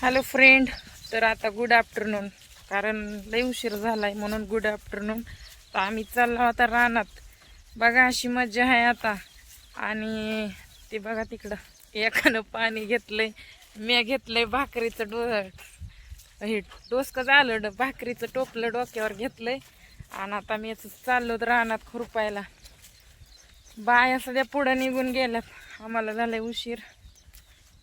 Hello friend तर आता good afternoon कारण लई उशीर झाला आहे म्हणून गुड आफ्टरनून तर आम्ही चाललो आता रानात. बघा अशी मजा आहे आता. आणि ते बघा तिकडं. एकानं पाणी घेतलंय मी घेतलंय भाकरीचं डो हे डोसकं झालं भाकरीचं टोपलं डोक्यावर घेतलंय. आणि आता मी असं चाललो रानात खुरपायला. बाया सध्या पुढं निघून गेल्यात. आम्हाला झालंय उशीर.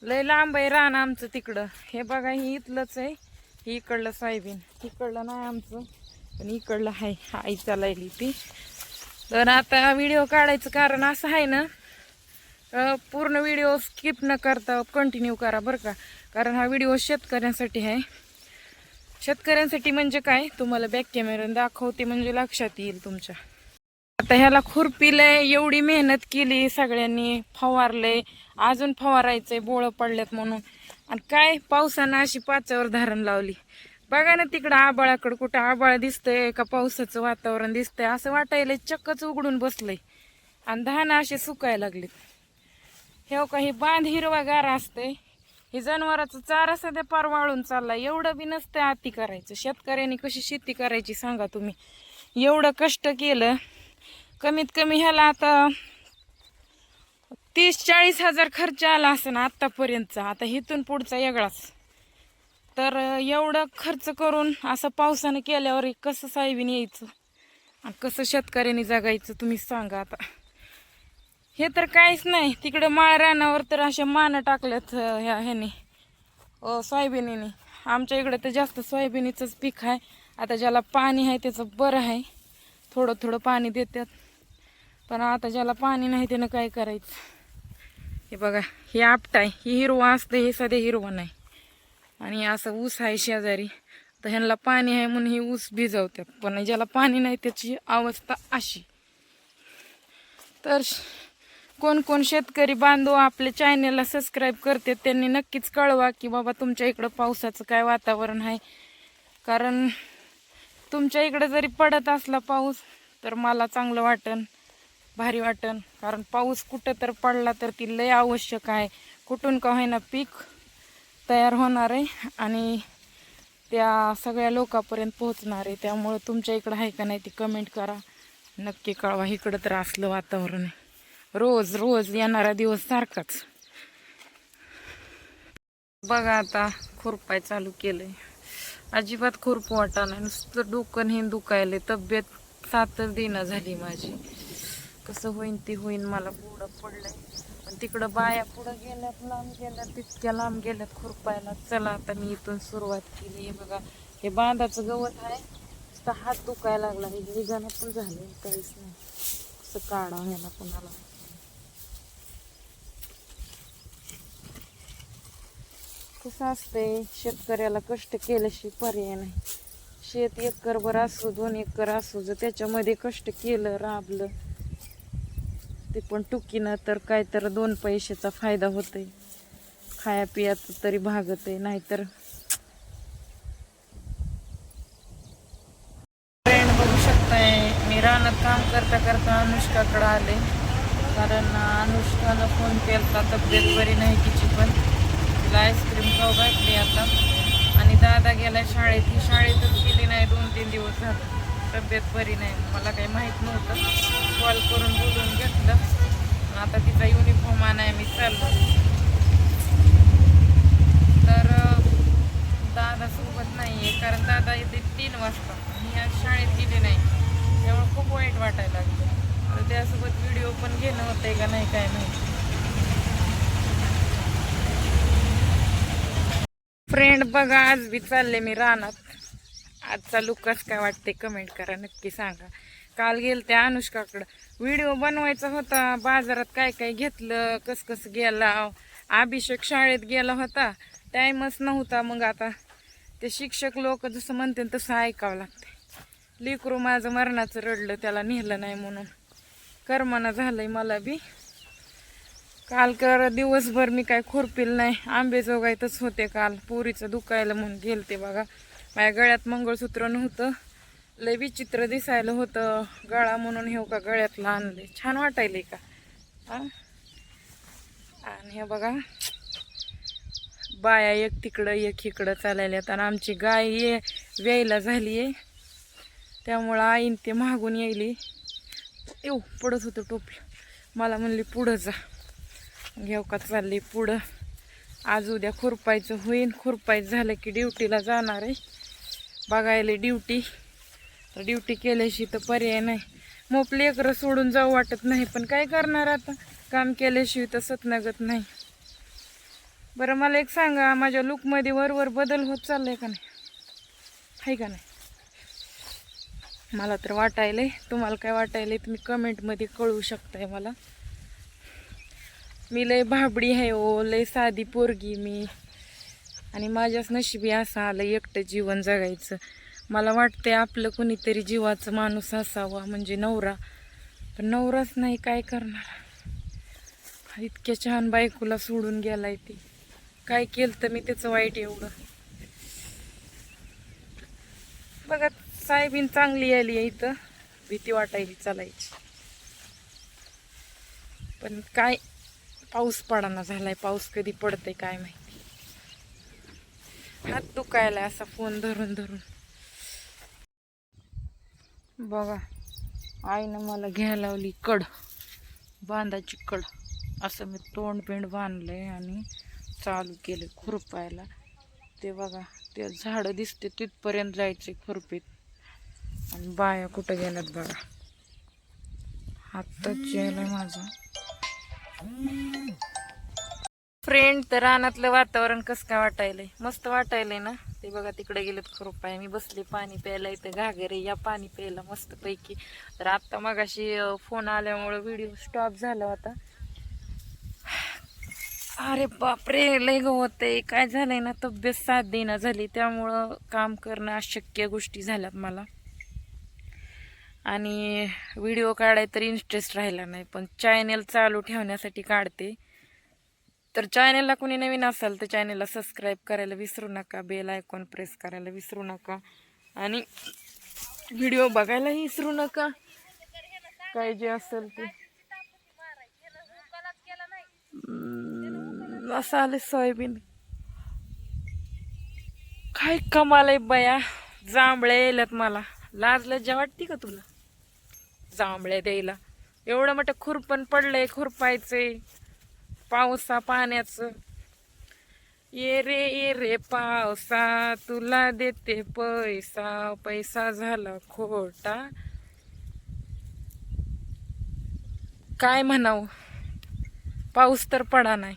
लय लांब आहे रान आमचं तिकडं. हे बघा ही इथलंच आहे. ही इकडलं सोयाबीन. इकडलं नाही आमचं पण इकडलं आहे. आई चालायली ती. तर आता व्हिडिओ काढायचं कारण असं आहे ना पूर्ण व्हिडिओ स्किप न करता कंटिन्यू करा बरं का. कारण हा व्हिडिओ शेतकऱ्यांसाठी आहे. शेतकऱ्यांसाठी म्हणजे काय? तुम्हाला बॅक कॅमेरा दाखवते म्हणजे लक्षात येईल तुमच्या. आता ह्याला खुरपीलंय एवढी मेहनत केली सगळ्यांनी फवारलंय अजून फवारायचंय बोळं पडल्यात म्हणून. आणि काय पावसानं अशी पाचावर धारण लावली. बघा ना तिकडं आबाळाकडं कुठं आबाळ दिसतंय का पावसाचं वातावरण दिसतंय. असं वाटायला चक्कच उघडून बसलंय. आणि धानं असे सुकायला लागलेत. हे हो का हे बांध हिरवागार असते हे जनावराचं चारा सध्या पार वाळून चालला एवढं बी नसतं आती करायचं. शेतकऱ्यांनी कशी शेती करायची सांगा तुम्ही. एवढं कष्ट केलं. कमीत कमी ह्याला आता तीस चाळीस हजार खर्च आला असं ना आत्तापर्यंतचा. आता इथून पुढचा वेगळाच. तर एवढं खर्च करून असं पावसानं केल्यावर कसं साहेबीन यायचं? आणि कसं शेतकऱ्यांनी जगायचं तुम्ही सांगा आता. हे तर काहीच नाही. तिकडं माळ रानावर तर अशा मानं टाकल्यात ह्या ह्याने अं, सोयाबिनीने. आमच्या इकडं तर जास्त सोयाबिनीचंच पीक आहे. आता ज्याला पाणी आहे त्याचं बरं आहे. थोडं थोडं पाणी देतात. पण आता ज्याला पाणी नाही त्यानं काय करायचं? हे बघा हे आपटा आहे. ही हिरवा असतं हे सध्या हिरवं नाही. आणि असं ऊस आहे शेजारी. तर ह्यांना पाणी आहे म्हणून ही ऊस भिजवतात. पण ज्याला पाणी नाही त्याची अवस्था अशी. तर श- कोण कोण शेतकरी बांधव आपल्या चॅनेलला सबस्क्राईब करते त्यांनी नक्कीच कळवा की बाबा तुमच्या इकडं पावसाचं काय वातावरण आहे. कारण तुमच्या इकडं जरी पडत असला पाऊस तर मला चांगलं वाटन. भारी वाटन. कारण पाऊस कुठं तर पडला तर ती लय आवश्यक आहे. कुठून का होईना पीक तयार होणार आहे आणि त्या सगळ्या लोकांपर्यंत पोहोचणार आहे. त्यामुळं तुमच्या इकडं आहे का नाही ती कमेंट करा. नक्की कळवा इकडं तर असलं वातावरण आहे. रोज रोज येणारा दिवस सारखाच. बघा आता खुरपाय चालू केलंय. अजिबात खुरपू वाटाणा नुसतं डोकं हे दुखायले तब्येत सातच देणं झाली माझी. कसं होईन ते होईन मला पुढं पडलंय. पण तिकडं बाया पुढं गेल्यात लांब गेल्यात तितक्या लांब गेल्यात खुरपायला. चला आता मी इथून सुरुवात केली. बघा हे बांधाचं गवत आहे. तर हात दुखायला लागला. हे निघाणं पण झालं काहीच नाही. कसं काढा ह्याला कोणाला. कसं असतंय शेतकऱ्याला कष्ट केल्याशिवाय पर्याय नाही. शेत एकरभर असो दोन एकर असो जर त्याच्यामध्ये कष्ट केलं राबलं ते पण टुकीनं तर काय तर दोन पैशाचा फायदा होतोय. खाया पियाचं तरी भागत आहे नाहीतर फ्रेंड बघू शकताय. मी रानात काम करता करता अनुष्काकडे आले. कारण अनुष्कानं फोन केला तब्येत बरी नाही तिची पण. तिला आईस्क्रीम खाऊ घातली आता. आणि दादा गेला शाळेत. ही शाळेतच गेली नाही दोन तीन दिवस झाले. तब्येत बरी नाही मला काही माहीत नव्हतं. कॉल करून बोलून घेतलं. आता तिचा युनिफॉर्म आणाय मी चाललो. तर दादा सोबत नाही आहे कारण दादा येते तीन वाजता. मी आज शाळेत गेले नाही. त्यामुळे खूप वाईट वाटायला लागलं. तर त्यासोबत व्हिडिओ पण घेणं होतं का नाही काय माहिती. फ्रेंड बघा आज बी चालले मी रानात. आजचा लुक कसं काय वाटते कमेंट करा नक्की सांगा. काल गेल त्या अनुष्काकडं. व्हिडिओ बनवायचा होता बाजारात काय काय घेतलं कसं कसं गेला अभिषेक शाळेत गेला होता. टाईमच नव्हता मग आता ते शिक्षक लोक जसं म्हणते तसं ऐकावं लागते लेकरू माझं मरणाचं रडलं त्याला नेलं नाही म्हणून. करमाना झालंय मला बी. काल कर दिवसभर मी काय खुरपील नाही. आंबेजोगायतच होते काल. पुरीचं दुखायला म्हणून गेलते बघा. माझ्या गळ्यात मंगळसूत्र नव्हतं. लय विचित्र दिसायला होतं. गळा म्हणून हे का गळ्यातलं आणले छान वाटायले का? आणि हे बघा. बाया एक तिकडं एक इकडं चालायल्यात आणि आमची गाय ये व्यायला झाली आहे त्यामुळं आईन ते मागून यायली. येऊ पडत होतं टोपलं. मला म्हणली पुढं जा. घेऊ का चालली पुढं. आज उद्या खुरपायचं होईन. खुरपायचं झालं की ड्युटीला जाणार आहे. बघायला ड्युटी. तर ड्युटी केल्याशी तर पर्याय नाही. मोप लेकरं सोडून जाऊ वाटत नाही पण काय करणार आता? काम केल्याशिवाय तर सतनगत नाही. बरं मला एक सांगा माझ्या लुकमध्ये वरवर बदल होत चाललाय का नाही? आहे का नाही? मला तर वाटायलंय. तुम्हाला काय वाटायलंय तुम्ही कमेंटमध्ये कळवू शकताय मला. मी लय भाबडी आहे ओ लय साधी पोरगी मी. आणि माझ्याच नशिबी असं आलं एकटं जीवन जगायचं. मला वाटते आपलं कुणीतरी जीवाचं माणूस असावा म्हणजे नवरा. पण नवराच नाही काय करणार? इतक्या छान बायकोला सोडून गेलाय ती. काय केलं तर मी त्याचं वाईट एवढं? बघा साहेबीन चांगली आली आहे इथं. भीती वाटायली चालायची. पण काय पाऊस पडाना झालाय. पाऊस कधी पडतंय काय माहिती. हात दुखायला असा फोन धरून धरून. बघा आईनं मला घ्यायला लावली कड बांधाची कड. असं मी तोंड बिंड बांधलंय आणि चालू केलं खुरपायला. ते बघा ते झाडं दिसते तिथपर्यंत जायचे खुरपीत. आणि बाया कुठं गेल्यात बघा. हातच यायला माझा. फ्रेंड तर रानातलं वातावरण कसं काय वाटायलंय? मस्त वाटायलंय ना? ते बघा तिकडे गेलेत खुरपाय. मी बसले पाणी प्यायला इथं घागरे या पाणी प्यायला मस्त पैकी तर आत्ता मगाशी फोन आल्यामुळं व्हिडिओ स्टॉप झाला होता. अरे बापरे लय गवत आहे काय झालंय ना तब्येत साथ देना झाली. त्यामुळं काम करणं अशक्य गोष्टी झाल्यात मला. आणि व्हिडिओ काढाय तर इंटरेस्ट राहिला नाही. पण चॅनेल चालू ठेवण्यासाठी काढते. तर चॅनेलला कोणी नवीन असाल तर चॅनेलला सबस्क्राईब करायला विसरू नका. बेल आयकॉन प्रेस करायला विसरू नका. आणि व्हिडिओ बघायलाही विसरू नका. काय जे असेल ते. असं आले सोयाबीन. काय कमाल आहे बया. जांभळे यायल्यात मला. लाज लज्जा वाटते का तुला? जांभळे द्यायला. एवढं मोठं खुरपण पडलंय खुरपायचंय. पावसा पाण्याचं. ये रे ये रे पावसा तुला देते पैसा. पैसा झाला खोटा. काय म्हणावं? पाऊस तर पडा नाही.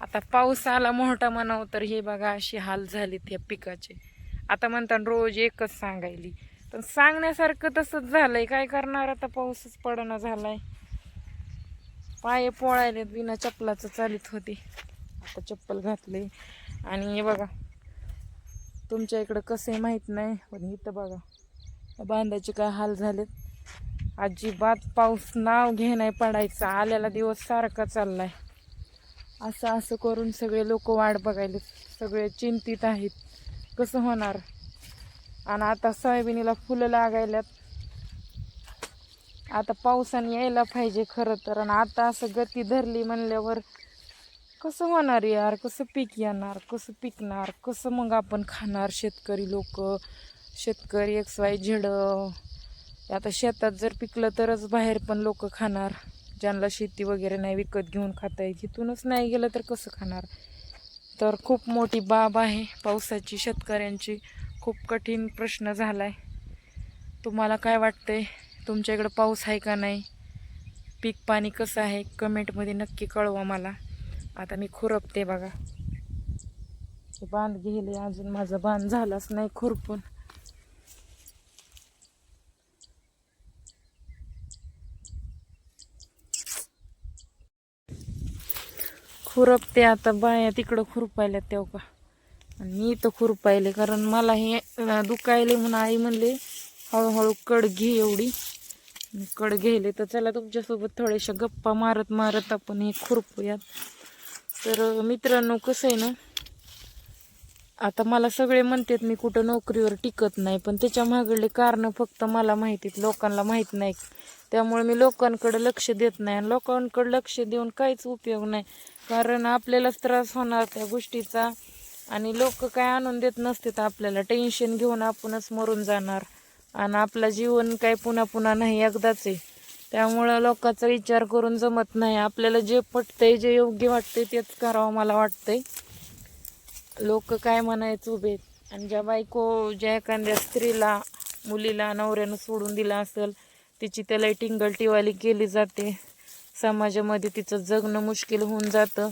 आता पाऊस आला मोठा म्हणावं तर हे बघा अशी हाल झाली त्या पिकाचे. आता म्हणतात रोज एकच सांगायली. पण सांगण्यासारखं तसंच झालंय. काय करणार आता? पाऊसच पडणं झालाय. पाय पोळायले बिना चप्पलाचं चालित होते. आता चप्पल घातले. आणि हे बघा तुमच्या इकडं कसं आहे माहीत नाही पण इथं बघा बांधायचे काय हाल झालेत. अजिबात पाऊस नाव घे नाही पडायचा. आलेला दिवस सारखा चाललाय. असं असं करून सगळे लोक वाट बघायले सगळे चिंतित आहेत. कसं होणार? आणि आता सोयाबिनीला फुलं लागायल्यात. आता पावसाने यायला पाहिजे खरं तर. आणि आता असं गती धरली म्हणल्यावर कसं होणार यार? कसं पीक येणार? कसं पिकणार? कसं मग आपण खाणार शेतकरी लोक? शेतकरी एक्स वाय झेड. आता शेतात जर पिकलं तरच बाहेर पण लोक खाणार. ज्यांना शेती वगैरे नाही विकत घेऊन खाता येईल इथूनच नाही गेलं तर कसं खाणार? तर खूप मोठी बाब आहे. पावसाची शेतकऱ्यांची खूप कठीण प्रश्न झाला आहे तुम्हाला काय वाटतंय? तुमच्या इकडं पाऊस आहे का नाही? पीक पाणी कसं आहे? कमेंटमध्ये नक्की कळवा मला. आता मी खुरपते बघा. बांध गेले अजून. माझा बांध झालाच नाही खुरपून. खुरपते आता बाया तिकडं खुरपायला तेव्हा का? आणि मी इथं खुरपायले कारण मला हे दुखायले म्हणून आई म्हणले हळूहळू कड घे एवढी. मी कड घ्यायले तर चला तुमच्यासोबत थोड्याशा गप्पा मारत मारत आपण हे खुरपूयात. तर मित्रांनो कसं आहे ना आता मला सगळे म्हणतात मी कुठं नोकरीवर टिकत नाही पण त्याच्या मागले कारणं फक्त मला माहितीत लोकांना माहीत नाही. त्यामुळे मी लोकांकडे लक्ष देत नाही आणि लोकांकडे लक्ष देऊन काहीच उपयोग नाही. कारण आपल्यालाच त्रास होणार त्या गोष्टीचा आणि लोक काय आणून देत नसतात आपल्याला टेन्शन घेऊन आपणच मरून जाणार. आणि आपलं जीवन काय पुन्हा पुन्हा नाही एकदाच आहे. त्यामुळं लोकांचा विचार करून जमत नाही. आपल्याला जे पटतंय जे योग्य वाटतंय तेच करावं मला वाटतंय. लोक काय म्हणायचं उभे आहेत. आणि ज्या बायको ज्या एखाद्या स्त्रीला मुलीला नवऱ्यानं सोडून दिला असेल तिची त्याला टिंगल टिवाली केली जाते. समाजामध्ये तिचं जगणं मुश्किल होऊन जातं.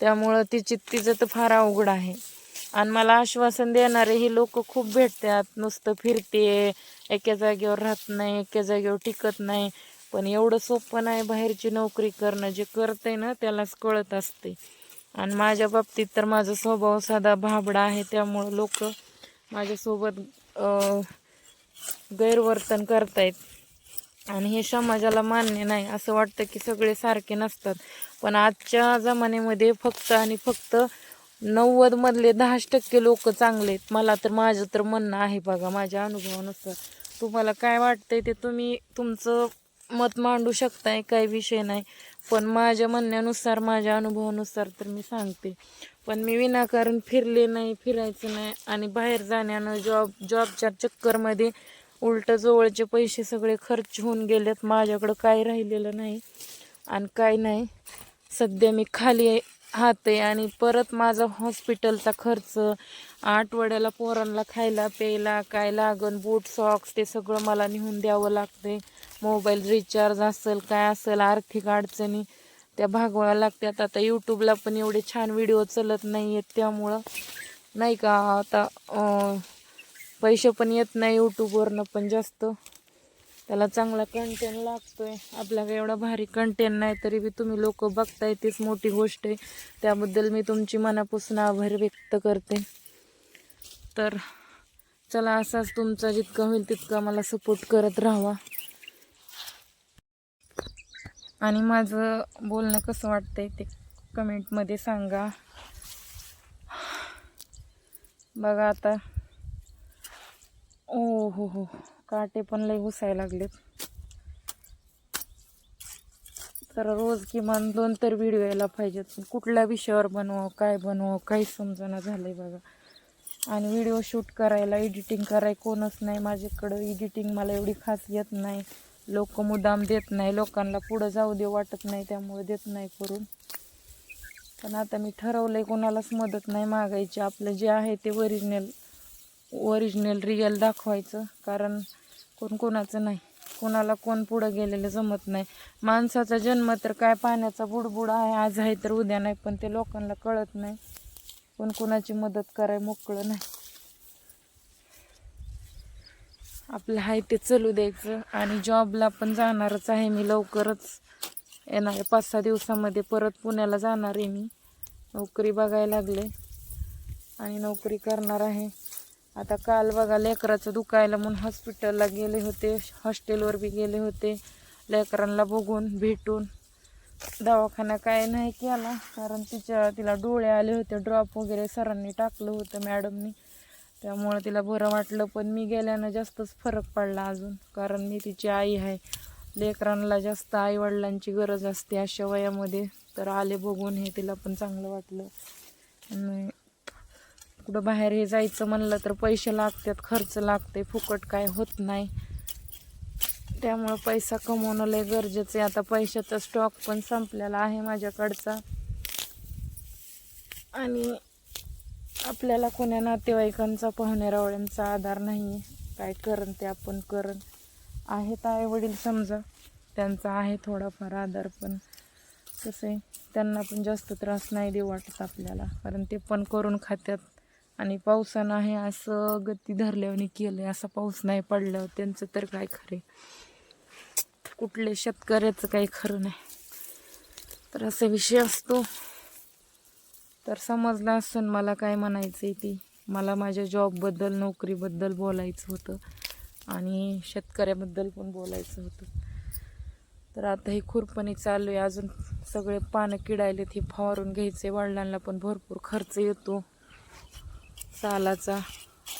त्यामुळं तिची तिचं तर फार अवघड आहे. आणि मला आश्वासन देणारे ही लोक खूप भेटतात. नुसतं फिरते एका जागेवर राहत नाही एका जागेवर टिकत नाही. पण एवढं सोपं नाही बाहेरची नोकरी करणं. जे करते ना त्यालाच कळत असते. आणि माझ्या बाबतीत तर माझा स्वभाव साधा भाबडा आहे. त्यामुळं लोक माझ्यासोबत गैरवर्तन करतायत. आणि हे समाजाला मान्य नाही. असं वाटतं की सगळे सारखे नसतात. पण आजच्या जमान्यामध्ये फक्त आणि फक्त नव्वद मधले दहाच टक्के लोक चांगले आहेत. मला तर माझं तर म्हणणं आहे बघा माझ्या अनुभवानुसार. तुम्हाला काय वाटतंय ते तुम्ही तुमचं मत मांडू शकताय काही विषय नाही. पण माझ्या म्हणण्यानुसार माझ्या अनुभवानुसार तर मी सांगते. पण मी विनाकारण फिरले नाही फिरायचं नाही आणि बाहेर जाण्यानं जॉब जॉबच्या चक्करमध्ये उलट जवळचे पैसे सगळे खर्च होऊन गेलेत. माझ्याकडं काही राहिलेलं नाही आणि काय नाही. सध्या मी खाली हात आणि परत माझा हॉस्पिटलचा खर्च आठवड्याला पोरांना खायला प्यायला काय लागन बूट सॉक्स ते सगळं मला नेऊन द्यावं लागते. मोबाईल रिचार्ज असेल काय असेल आर्थिक अडचणी त्या भागवाव्या लागतात. आता यूट्यूबला पण एवढे छान व्हिडिओ चलत नाही आहेत त्यामुळं. नाही का आता पैसे पण येत नाही यूट्यूबवरनं पण जास्त. त्याला चांगला कंटेंट लागतोय. आपल्याकडे एवढा भारी कंटेंट नाही तरी बी तुम्ही लोक बघताय तीच मोठी गोष्ट आहे. त्याबद्दल मी तुमची मनापासून आभार व्यक्त करते. तर चला असाच तुमचा जितका होईल तितका मला सपोर्ट करत राहावा. आणि माझं बोलणं कसं वाटतंय ते कमेंटमध्ये सांगा. बघा आता. ओ हो हो. काटे पण लई घुसायला लागलेत. तर रोज किमान दोन तर व्हिडिओ यायला पाहिजेत. कुठल्या विषयावर बनवावं काय बनवावं काही समजना झालंय बघा. आणि व्हिडिओ शूट करायला एडिटिंग करायला कोणच नाही माझ्याकडं. एडिटिंग मला एवढी खास येत नाही. लोक मुदाम देत नाही. लोकांना पुढं जाऊ दे वाटत नाही त्यामुळे देत नाही करून. पण आता मी ठरवलंय कोणालाच मदत नाही मागायची. आपलं जे आहे ते ओरिजिनल ओरिजिनल रिअल दाखवायचं. कारण कोण कोणाचं नाही. कोणाला कोण पुढं गेलेलं जमत नाही. माणसाचा जन्म तर काय पाण्याचा बुडबुड आहे आज आहे तर उद्या नाही पण ते लोकांना कळत नाही. कोण कोणाची मदत कराय मोकळं नाही. आपलं आहे ते चालू द्यायचं आणि जॉबला पण जाणारच आहे मी लवकरच. येणाऱ्या पाच सहा दिवसामध्ये परत पुण्याला जाणार आहे मी. नोकरी बघायला लागले. आणि नोकरी करणार आहे. आता काल बघा लेकराचं दुखायला म्हणून हॉस्पिटलला गेले होते. हॉस्टेलवर बी गेले होते. लेकरांना बघून भेटून. दवाखाना काय नाही केला कारण तिच्या तिला डोळे आले होते. ड्रॉप वगैरे सरांनी टाकलं होतं मॅडमनी त्यामुळं तिला बरं वाटलं पण मी गेल्यानं जास्तच फरक पडला अजून. कारण मी तिची आई आहे. लेकरांना जास्त आईवडिलांची गरज असते अशा वयामध्ये. तर आले बघून हे तिला पण चांगलं वाटलं. आणि कुठं बाहेर हे जायचं म्हणलं तर पैसे लागतात खर्च लागते फुकट काय होत नाही. त्यामुळं पैसा कमवणं लय गरजेचं आहे. आता पैशाचा स्टॉक पण संपलेला आहे माझ्याकडचा. आणि आपल्याला कोण्या नातेवाईकांचा पाहुण्यारावळ्यांचा आधार नाही आहे काय करण ते आपण करण. आहेत आई वडील समजा. त्यांचा आहे थोडाफार आधार पण. कसं आहे त्यांना पण जास्त त्रास नाही देऊ वाटत आपल्याला. कारण ते पण करून खात्यात. आणि पावसानं आहे असं गती धरल्याने केलं असा पाऊस नाही पडल्यावर त्यांचं तर काय खरे कुठले शेतकऱ्याचं काही खरं नाही. तर असा विषय असतो. तर समजला असून मला काय म्हणायचं आहे ती. मला माझ्या जॉबबद्दल नोकरीबद्दल बोलायचं होतं आणि शेतकऱ्याबद्दल पण बोलायचं होतं. तर आता हे खुरपणी चालू आहे. अजून सगळे पानं किडायलेत हे फवारून घ्यायचे वडिलांना पण भरपूर खर्च येतो. सालाचा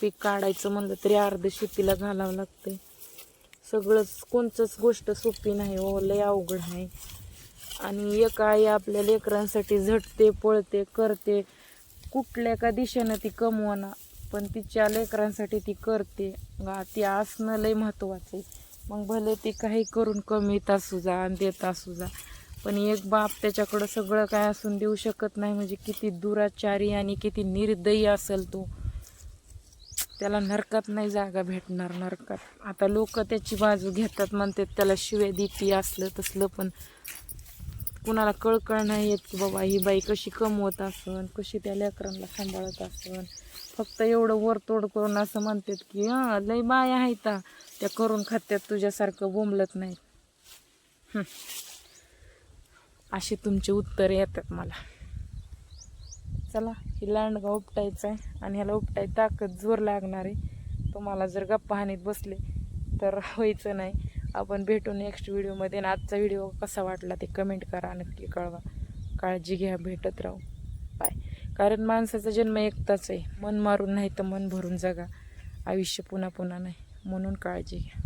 पीक काढायचं म्हणलं तरी अर्ध शेतीला घालावं लागतंय. सगळंच कोणचंच गोष्ट सोपी नाही हो लय अवघड आहे. आणि एक आई आपल्या लेकरांसाठी झटते पळते करते. कुठल्या का दिशेनं ती कमवना पण तिच्या लेकरांसाठी ती करते. ती असणं लय महत्त्वाचं आहे. मग भले ती काही करून कमीत असू जा आणि देत असू जा पण एक बाप त्याच्याकडं सगळं काय असून देऊ शकत नाही म्हणजे किती दुराचारी आणि किती निर्दयी असेल तो. त्याला नरकात नाही जागा भेटणार नरकात. आता लोक त्याची बाजू घेतात म्हणतात त्याला शिव्या देती असलं तसलं पण कुणाला कळकळ नाही येत की बाबा ही बाई कशी कमवत असन कशी त्या लेकरांना सांभाळत असन. फक्त एवढं वरतोड करून असं म्हणतात की हां लय बाया आहे हा, त्या करून खात्यात तुझ्यासारखं बोंबलत नाही हं. अशी तुमची उत्तरं येतात मला. चला ही लांडगा उपटायचं आहे आणि ह्याला उपटाय ताकद जोर लागणार आहे. तुम्हाला जर गप्पा हानीत बसले तर व्हायचं नाही. आपण भेटू नेक्स्ट व्हिडिओमध्ये आणि आजचा व्हिडिओ कसा वाटला ते कमेंट करा. नक्की कळवा. काळजी घ्या भेटत राहू. बाय कारण माणसाचा जन्म एकताच आहे. मन मारून नाही तर मन भरून जगा. आयुष्य पुन्हा पुन्हा नाही. म्हणून काळजी घ्या.